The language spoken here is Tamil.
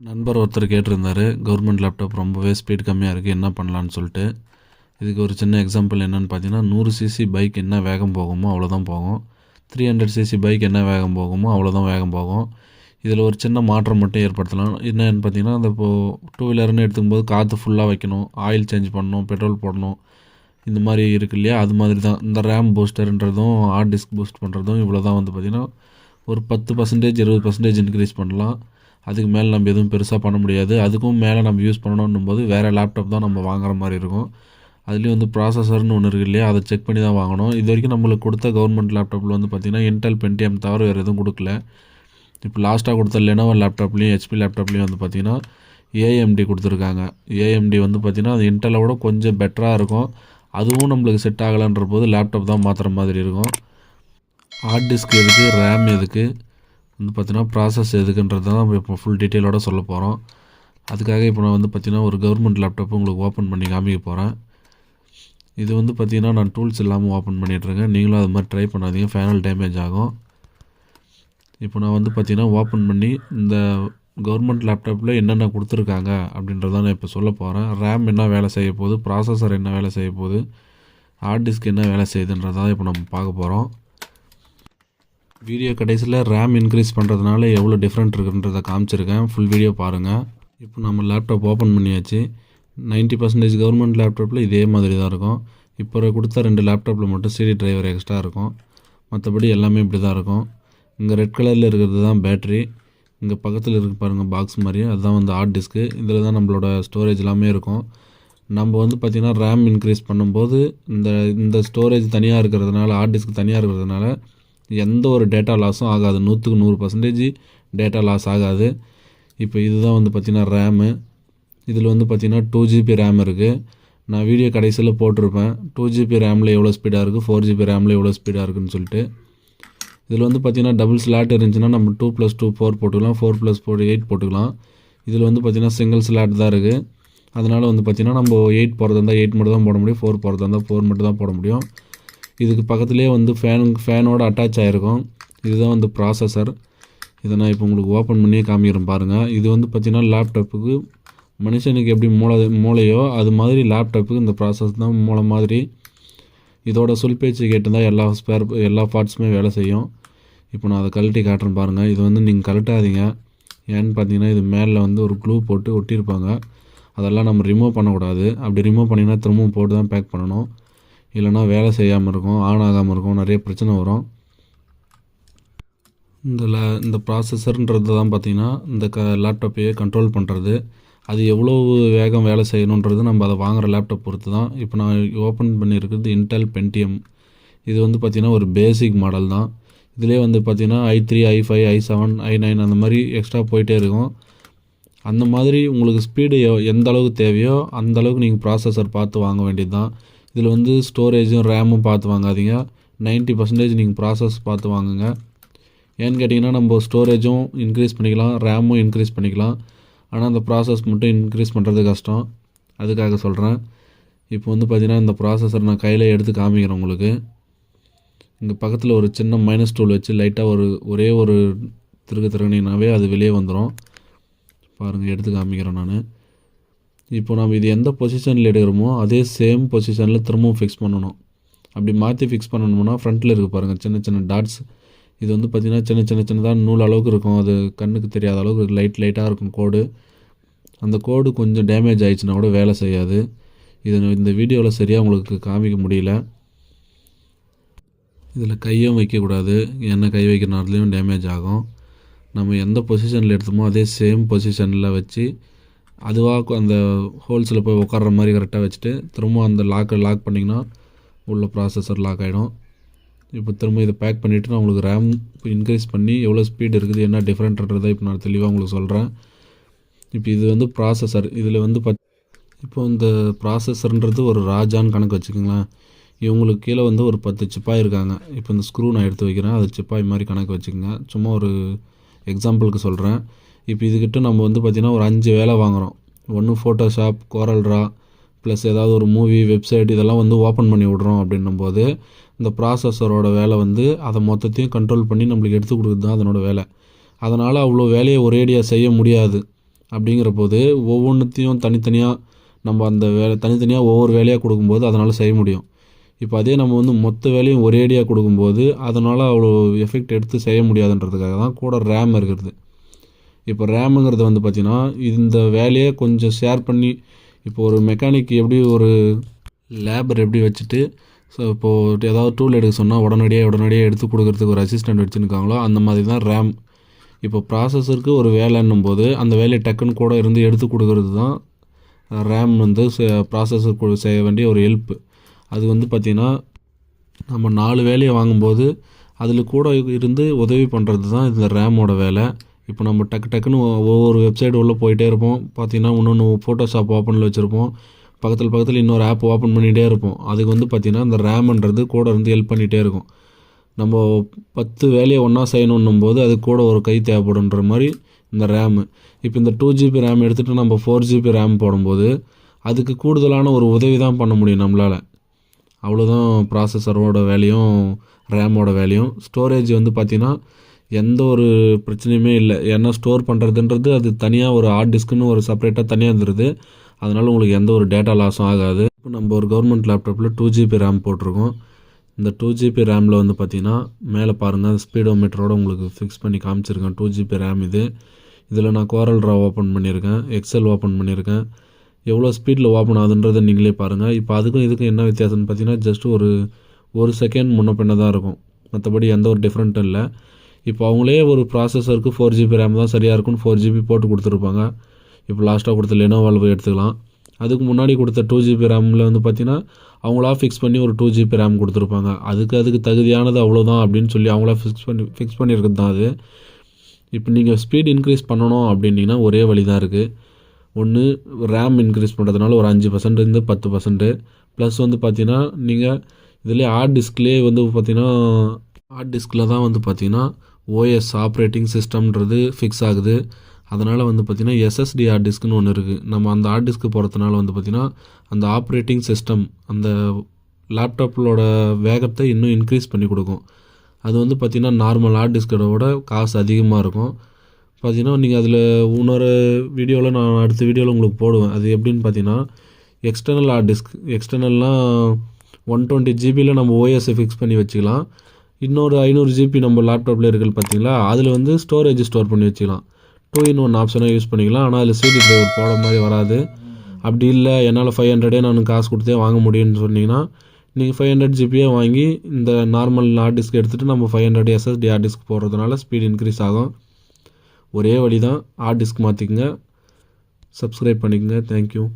நண்பர் ஒருத்தர் கேட்டிருந்தார் கவர்மெண்ட் லேப்டாப் ரொம்பவே ஸ்பீட் கம்மியாக இருக்குது என்ன பண்ணலான்னு சொல்லிட்டு. இதுக்கு ஒரு சின்ன எக்ஸாம்பிள் என்னென்னு பார்த்தீங்கன்னா நூறு சிசி பைக் என்ன வேகம் போகுமோ அவ்வளோதான் போகும். த்ரீ ஹண்ட்ரட் சிசி பைக் என்ன வேகம் போகுமோ அவ்வளோதான் வேகம் போகும். இதில் ஒரு சின்ன மாற்றம் மட்டும் ஏற்படுத்தலாம். என்னன்னு பார்த்தீங்கன்னா அந்த இப்போது டூ வீலர்னு எடுத்துக்கும்போது காற்று ஃபுல்லாக வைக்கணும் ஆயில் சேஞ்ச் பண்ணணும் பெட்ரோல் போடணும் இந்த மாதிரி இருக்கு இல்லையா? அது மாதிரி தான். இந்த ரேம் பூஸ்டர்ன்றதும் ஹார்ட் டிஸ்க் பூஸ்ட் பண்ணுறதும் இவ்வளோ தான் வந்து பார்த்திங்கன்னா ஒரு பத்து பர்சன்டேஜ் இருபது பர்சன்டேஜ் இன்க்ரீஸ் பண்ணலாம். அதுக்கு மேலே நம்ம எதுவும் பெருசாக பண்ண முடியாது. அதுக்கும் மேலே நம்ம யூஸ் பண்ணணுன்னும் போது வேறு லேப்டாப் தான் நம்ம வாங்குற மாதிரி இருக்கும். அதுலேயும் வந்து ப்ராசஸர்னு ஒன்று இருக்கு இல்லையா? அதை செக் பண்ணி தான் வாங்கணும். இது வரைக்கும் நம்மளுக்கு கொடுத்த கவர்மெண்ட் லேப்டாப்பில் வந்து பார்த்திங்கன்னா இன்டெல் பென்டிஎம் தவிர வேறு எதுவும் கொடுக்கல. இப்போ லாஸ்ட்டாக கொடுத்த லெனோவோ லேப்டாப்லேயும் ஹெச்பி லேப்டாப்லேயும் வந்து பார்த்திங்கன்னா ஏஎம்டி கொடுத்துருக்காங்க. ஏஎம்டி வந்து பார்த்திங்கன்னா அது இன்டெலை விட கொஞ்சம் பெட்டராக இருக்கும். அதுவும் நம்மளுக்கு செட் ஆகலைன்ற போது லேப்டாப் தான் மாற்றுற மாதிரி இருக்கும். ஹார்ட் டிஸ்க் எதுக்கு? ரேம் எதுக்கு? வந்து பார்த்திங்கன்னா ப்ராசஸ் எதுக்குன்றது தான் நம்ம இப்போ ஃபுல் டீட்டெயிலோட சொல்ல போகிறோம் அதுக்காக இப்போ நான் வந்து பார்த்திங்கன்னா ஒரு கவர்மெண்ட் லேப்டாப் உங்களுக்கு ஓப்பன் பண்ணி காமிக்க போகிறேன் இது வந்து பார்த்திங்கன்னா நான் டூல்ஸ் இல்லாமல் ஓப்பன் பண்ணிகிட்ருக்கேன் நீங்களும் அது மாதிரி ட்ரை பண்ணாதீங்க. ஃபேனல் டேமேஜ் ஆகும். இப்போ நான் வந்து பார்த்திங்கன்னா ஓப்பன் பண்ணி இந்த கவர்மெண்ட் லேப்டாப்பில் என்னென்ன கொடுத்துருக்காங்க அப்படின்றத நான் இப்போ சொல்ல போகிறேன் ரேம் என்ன வேலை செய்ய போகுது? ப்ராசஸர் என்ன வேலை செய்ய போகுது? ஹார்ட் டிஸ்க் என்ன வேலை செய்யுதுன்றதான் இப்போ நம்ம பார்க்க போகிறோம் வீடியோ கடைசியில் ரேம் இன்க்ரீஸ் பண்ணுறதுனால எவ்வளோ டிஃப்ரெண்ட் இருக்குன்றதை காமிச்சிருக்கேன். ஃபுல் வீடியோ பாருங்கள் இப்போ நம்ம லேப்டாப் ஓப்பன் பண்ணியாச்சு. 90% பர்சன்டேஜ் கவர்மெண்ட் லேப்டாப்பில் இதே மாதிரி தான் இருக்கும். இப்போ கொடுத்த ரெண்டு லேப்டாப்பில் மட்டும் சிடி டிரைவர் எக்ஸ்ட்ரா இருக்கும். மற்றபடி எல்லாமே இப்படி தான் இருக்கும். இங்கே ரெட் கலரில் இருக்கிறது தான் பேட்ரி இங்கே பக்கத்தில் இருக்கு பாருங்கள் பாக்ஸ் மாதிரி. அதுதான் வந்து ஹார்ட் டிஸ்க்கு இதில் தான் நம்மளோட ஸ்டோரேஜ் எல்லாமே இருக்கும். நம்ம வந்து பார்த்திங்கன்னா ரேம் இன்க்ரீஸ் பண்ணும்போது இந்த இந்த ஸ்டோரேஜ் தனியாக இருக்கிறதுனால ஹார்ட் டிஸ்க் தனியாக இருக்கிறதுனால எந்த ஒரு டேட்டா லாஸும் ஆகாது. நூற்றுக்கு நூறு பர்சன்டேஜ் டேட்டா லாஸ் ஆகாது. இப்போ இதுதான் வந்து பார்த்திங்கன்னா ரேமு இதில் வந்து பார்த்திங்கன்னா டூ ஜிபி ரேம் இருக்குது நான் வீடியோ கடைசியில் போட்டிருப்பேன். டூ ஜிபி ரேமில் எவ்வளோ ஸ்பீடாக இருக்குது ஃபோர் ஜிபி ரேமில் எவ்வளோ ஸ்பீடாக இருக்குதுன்னு சொல்லிட்டு. இதில் வந்து பார்த்திங்கன்னா டபுள் ஸ்லாட் இருந்துச்சுன்னா நம்ம டூ ப்ளஸ் டூ ஃபோர் போட்டுக்கலாம். ஃபோர் ப்ளஸ் ஃபோர் எயிட் போட்டுக்கலாம். இதில் வந்து பார்த்திங்கன்னா சிங்கிள் ஸ்லாட் தான் இருக்குது அதனால் வந்து பார்த்திங்கன்னா நம்ம எயிட் போகிறதா இருந்தால் எயிட் மட்டும் தான் போட முடியும். ஃபோர் போகிறதா இருந்தால் ஃபோர் மட்டும் தான் போட முடியும். இதுக்கு பக்கத்துலேயே வந்து ஃபேன் ஃபேனோட அட்டாச் ஆகிருக்கும் இதுதான் வந்து ப்ராசஸர் இதை நான் இப்போ உங்களுக்கு ஓப்பன் பண்ணியே காமிக்கிறேன் பாருங்கள் இது வந்து பார்த்திங்கன்னா லேப்டாப்புக்கு மனுஷனுக்கு எப்படி மூளை மூளையோ அது மாதிரி லேப்டாப்புக்கு இந்த ப்ராசஸ் தான் மூளை மாதிரி. இதோட சொல் பேச்சு கேட்டுதான் எல்லா ஸ்பேர் எல்லா பார்ட்ஸுமே வேலை செய்யும். இப்போ நான் அதை கழட்டி காட்டுறேன் பாருங்கள் இது வந்து நீங்கள் கழட்டாதீங்க. ஏன்னு பார்த்தீங்கன்னா இது மேலே வந்து ஒரு க்ளூ போட்டு ஒட்டியிருப்பாங்க. அதெல்லாம் நம்ம ரிமூவ் பண்ணக்கூடாது. அப்படி ரிமூவ் பண்ணிங்கன்னா திரும்பவும் போட்டு தான் பேக் பண்ணணும். இல்லைனா வேலை செய்யாமல் இருக்கும் ஆன் ஆகாமல் இருக்கும் நிறைய பிரச்சனை வரும். இந்த லே இந்த ப்ராசஸர்ன்றது தான் பார்த்திங்கன்னா இந்த க லேப்டாப்பையே கண்ட்ரோல் பண்ணுறது அது எவ்வளோ வேகம் வேலை செய்யணுன்றது நம்ம அதை வாங்குகிற லேப்டாப் பொறுத்து தான். இப்போ நான் ஓப்பன் பண்ணியிருக்கிறது இன்டெல் பென்டிஎம் இது வந்து பார்த்திங்கன்னா ஒரு பேசிக் மாடல் தான். இதிலே வந்து பார்த்திங்கன்னா I three I five I seven I nine அந்த மாதிரி எக்ஸ்ட்ரா போயிட்டே இருக்கும். அந்த மாதிரி உங்களுக்கு ஸ்பீடு எந்த அளவுக்கு தேவையோ அந்த அளவுக்கு நீங்கள் ப்ராசஸர் பார்த்து வாங்க வேண்டியது தான். இதில் வந்து ஸ்டோரேஜும் ரேமும் பார்த்து வாங்காதீங்க. 90% பர்சன்டேஜ் நீங்கள் ப்ராசஸ் பார்த்து வாங்குங்க. ஏன்னு கேட்டிங்கன்னா நம்ம ஸ்டோரேஜும் இன்க்ரீஸ் பண்ணிக்கலாம் ரேமும் இன்க்ரீஸ் பண்ணிக்கலாம். ஆனால் அந்த ப்ராசஸ் மட்டும் இன்க்ரீஸ் பண்ணுறது கஷ்டம். அதுக்காக சொல்கிறேன் இப்போ வந்து பார்த்திங்கன்னா இந்த ப்ராசஸர் நான் கையில் எடுத்து காமிக்கிறேன் உங்களுக்கு. இங்கே பக்கத்தில் ஒரு சின்ன மைனஸ் டூல் வச்சு லைட்டாக ஒரு ஒரே ஒரு திருகு திருகினீங்கனாவே அது வெளியே வந்துடும் பாருங்கள் எடுத்து காமிக்கிறேன் நான். இப்போ நம்ம இது எந்த பொசிஷனில் எடுக்கிறோமோ அதே சேம் பொசிஷனில் திரும்பவும் ஃபிக்ஸ் பண்ணணும். அப்படி மாற்றி ஃபிக்ஸ் பண்ணணும்னா ஃப்ரண்ட்டில் இருக்குது பாருங்கள் சின்ன சின்ன டாட்ஸ் இது வந்து பார்த்திங்கன்னா சின்ன சின்ன சின்னதாக நூல் அளவுக்கு இருக்கும். அது கண்ணுக்கு தெரியாத அளவுக்கு லைட் லைட்டாக இருக்கும் கோடு. அந்த கோடு கொஞ்சம் டேமேஜ் ஆயிடுச்சுன்னா கூட வேலை செய்யாது. இது இந்த வீடியோவில் சரியாக உங்களுக்கு காமிக்க முடியல. இதில் கையும் வைக்கக்கூடாது என்ன கை வைக்கிறனாலையும் டேமேஜ் ஆகும். நம்ம எந்த பொசிஷனில் எடுத்தோமோ அதே சேம் பொசிஷனில் வச்சு அதுவாக அந்த ஹோல்ஸில் போய் உட்கார்ற மாதிரி கரெக்டாக வச்சுட்டு திரும்ப அந்த லாக்கை லாக் பண்ணிங்கன்னா உள்ள ப்ராசஸர் லாக் ஆகிடும் இப்போ திரும்ப இதை பேக் பண்ணிவிட்டு நான் உங்களுக்கு ரேம் இன்க்ரீஸ் பண்ணி எவ்வளோ ஸ்பீடு இருக்குது என்ன டிஃப்ரெண்ட்ன்றதை இப்போ நான் தெளிவாக உங்களுக்கு சொல்கிறேன் இப்போ இது வந்து ப்ராசஸர் இதில் வந்து பத் இப்போ இந்த ப்ராசஸர்ன்றது ஒரு ராஜான்னு கணக்கு வச்சுக்கோங்களேன். இவங்களுக்கு கீழே வந்து ஒரு பத்து சிப்பாய் இருக்காங்க. இப்போ இந்த ஸ்க்ரூ நான் எடுத்து வைக்கிறேன். அது சிப்பாய் மாதிரி கணக்கு வச்சுக்கோங்க. சும்மா ஒரு எக்ஸாம்பிளுக்கு சொல்கிறேன் இப்போ இதுக்கிட்ட நம்ம வந்து பார்த்திங்கன்னா ஒரு அஞ்சு வேலை வாங்குகிறோம் ஒன்று ஃபோட்டோஷாப் கோரல்ரா ப்ளஸ் ஏதாவது ஒரு மூவி வெப்சைட் இதெல்லாம் வந்து ஓப்பன் பண்ணி விட்றோம் அப்படின்னும் போது இந்த ப்ராசஸரோட வேலை வந்து அதை மொத்தத்தையும் கண்ட்ரோல் பண்ணி நம்மளுக்கு எடுத்து கொடுக்குறது தான் அதனோட வேலை. அதனால் அவ்வளோ வேலையை ஒரேடியாக செய்ய முடியாது. அப்படிங்கிற போது ஒவ்வொன்றுத்தையும் தனித்தனியாக நம்ம அந்த வேலை தனித்தனியாக ஒவ்வொரு வேலையாக கொடுக்கும்போது அதனால் செய்ய முடியும். இப்போ அதே நம்ம வந்து மொத்த வேலையும் ஒரேடியாக கொடுக்கும்போது அதனால் அவ்வளோ எஃபெக்ட் எடுத்து செய்ய முடியாதுன்றதுக்காக தான் கூட ரேம் இருக்கிறது. இப்போ ரேமுங்கிறது வந்து பார்த்திங்கன்னா இந்த வேலையை கொஞ்சம் ஷேர் பண்ணி இப்போ ஒரு மெக்கானிக் எப்படி ஒரு லேபர் எப்படி வச்சுட்டு ஸோ இப்போது ஏதாவது டூல் எடுக்க சொன்னால் உடனடியாக உடனடியாக எடுத்து கொடுக்குறதுக்கு ஒரு அசிஸ்டண்ட் வச்சுருக்காங்களோ அந்த மாதிரி தான் ரேம் இப்போ ப்ராசஸருக்கு ஒரு வேலைன்னும் போது அந்த வேலையை டக்குன்னு கூட இருந்து எடுத்து கொடுக்கறது தான் ரேம் வந்து ப்ராசஸர் செய்ய வேண்டிய ஒரு ஹெல்ப்பு அது வந்து பார்த்திங்கன்னா நம்ம நாலு வேலையை வாங்கும்போது அதில் கூட இருந்து உதவி பண்ணுறது தான் இந்த ரேமோட வேலை. இப்போ நம்ம டக்கு டக்குன்னு ஒவ்வொரு வெப்சைட் உள்ளே போயிட்டே இருப்போம். பார்த்திங்கன்னா இன்னொன்று ஃபோட்டோஷாப் ஓப்பனில் வச்சுருப்போம். பக்கத்தில் பக்கத்தில் இன்னொரு ஆப் ஓப்பன் பண்ணிகிட்டே இருப்போம். அதுக்கு வந்து பார்த்திங்கன்னா இந்த ரேம்ன்றது கூட இருந்து ஹெல்ப் பண்ணிகிட்டே இருக்கும். நம்ம பத்து வேலையை ஒன்றா செய்யணுன்னும் போது அது கூட ஒரு கை தேவைப்படுன்ற மாதிரி இந்த ரேமு இப்போ இந்த டூ ஜிபி ரேம் எடுத்துகிட்டு நம்ம ஃபோர் ஜிபி ரேம் போடும்போது அதுக்கு கூடுதலான ஒரு உதவி தான் பண்ண முடியும் நம்மளால். அவ்வளோதான் ப்ராசஸரோட வேலையும் ரேமோட வேலையும். ஸ்டோரேஜ் வந்து பார்த்திங்கன்னா எந்த ஒரு பிரச்சனையுமே இல்லை. ஏன்னா ஸ்டோர் பண்ணுறதுன்றது அது தனியாக ஒரு ஹார்ட் டிஸ்க்குன்னு ஒரு செப்பரேட்டாக தனியாக இருந்துருது. அதனால் உங்களுக்கு எந்த ஒரு டேட்டா லாஸும் ஆகாது. இப்போ நம்ம ஒரு கவர்மெண்ட் லேப்டாப்பில் டூ ஜிபி ரேம் போட்டிருக்கோம். இந்த டூ ஜிபி ரேமில் வந்து பார்த்திங்கன்னா மேலே பாருங்கள் ஸ்பீடோ மீட்டரோடு உங்களுக்கு ஃபிக்ஸ் பண்ணி காமிச்சிருக்கேன். டூ ஜிபி ரேம் இது. இதில் நான் கோரல் ட்ரா ஓப்பன் பண்ணியிருக்கேன் எக்ஸல் ஓப்பன் பண்ணியிருக்கேன் எவ்வளோ ஸ்பீடில் ஓப்பன் ஆகுதுன்றதை நீங்களே பாருங்கள் இப்போ அதுக்கும் இதுக்கும் என்ன வித்தியாசம்னு பார்த்தீங்கன்னா ஜஸ்ட் ஒரு ஒரு செகண்ட் முன்ன பின்ன தான் இருக்கும். மற்றபடி எந்த ஒரு டிஃப்ரெண்ட்டும் இல்லை. இப்போ அவங்களே ஒரு ப்ராசஸருக்கு ஃபோர் ஜிபி ரேம் தான் சரியாக இருக்கும்னு ஃபோர் ஜிபி போட்டு கொடுத்துருப்பாங்க. இப்போ லாஸ்ட்டாக கொடுத்த லெனோவால் போய் எடுத்துக்கலாம். அதுக்கு முன்னாடி கொடுத்த டூ ஜிபி ரேமில் வந்து பார்த்தீங்கன்னா அவங்களா ஃபிக்ஸ் பண்ணி ஒரு டூ ஜிபி ரேம் கொடுத்துருப்பாங்க. அதுக்கு அதுக்கு தகுதியானது அவ்வளோதான் அப்படின்னு சொல்லி அவங்களா ஃபிக்ஸ் பண்ணி ஃபிக்ஸ் பண்ணியிருக்கிறது தான் அது. இப்போ நீங்கள் ஸ்பீட் இன்க்ரீஸ் பண்ணணும் அப்படின்னீங்கன்னா ஒரே வழி தான் இருக்குது ஒன்று ரேம் இன்க்ரீஸ் பண்ணுறதுனால ஒரு அஞ்சு பர்சன்ட் இருந்து பத்து பர்சன்ட்டு ப்ளஸ் வந்து பார்த்தீங்கன்னா நீங்கள் இதிலே ஹார்ட் டிஸ்க்லேயே வந்து பார்த்திங்கன்னா ஹார்ட் டிஸ்கில் தான் வந்து பார்த்திங்கன்னா ஓஎஸ் ஆப்ரேட்டிங் சிஸ்டம்ன்றது ஃபிக்ஸ் ஆகுது. அதனால் வந்து பார்த்திங்கன்னா எஸ்எஸ்டி ஹார்ட் டிஸ்க்னு ஒன்று இருக்குது நம்ம அந்த ஹார்ட் டிஸ்க்கு போகிறதுனால வந்து பார்த்திங்கன்னா அந்த ஆப்ரேட்டிங் சிஸ்டம் அந்த லேப்டாப்பிலோட வேகத்தை இன்னும் இன்க்ரீஸ் பண்ணி கொடுக்கும். அது வந்து பார்த்திங்கன்னா நார்மல் ஹார்ட் டிஸ்கோட விட காசு அதிகமாக இருக்கும். பார்த்தீங்கன்னா நீங்கள் அதில் இன்னொரு வீடியோவில் நான் அடுத்த வீடியோவில் உங்களுக்கு போடுவேன். அது எப்படின்னு பார்த்தீங்கன்னா எக்ஸ்டர்னல் ஹார்ட் டிஸ்க் எக்ஸ்டர்னல்னால் ஒன் டுவெண்ட்டி ஜிபியில் நம்ம ஓஎஸ்ஸை ஃபிக்ஸ் பண்ணி வச்சுக்கலாம். இன்னொரு ஐநூறு ஜிபி நம்ம லேப்டாப்பில் இருக்குது பார்த்தீங்களா? அதில் வந்து ஸ்டோரேஜ் ஸ்டோர் பண்ணி வச்சுக்கலாம். டூ இன் ஒன் ஆப்ஷனாக யூஸ் பண்ணிக்கலாம். ஆனால் அதில் சிடி டிரைவர் போட மாதிரி வராது. அப்படி இல்லை என்னால் ஃபைவ் ஹண்ட்ரடே நான் காசு கொடுத்தே வாங்க முடியும்னு சொன்னீங்கன்னா நீங்கள் ஃபைவ் ஹண்ட்ரட் ஜிபியே வாங்கி இந்த நார்மல் ஹார்ட் டிஸ்க் எடுத்துகிட்டு நம்ம five hundred SSD hard disk போடுறதுனால ஸ்பீட் இன்க்ரீஸ் ஆகும். ஒரே வழி தான் ஹார்ட் டிஸ்க் மாற்றிக்கங்க சப்ஸ்கிரைப் பண்ணிக்கங்க தேங்க்யூ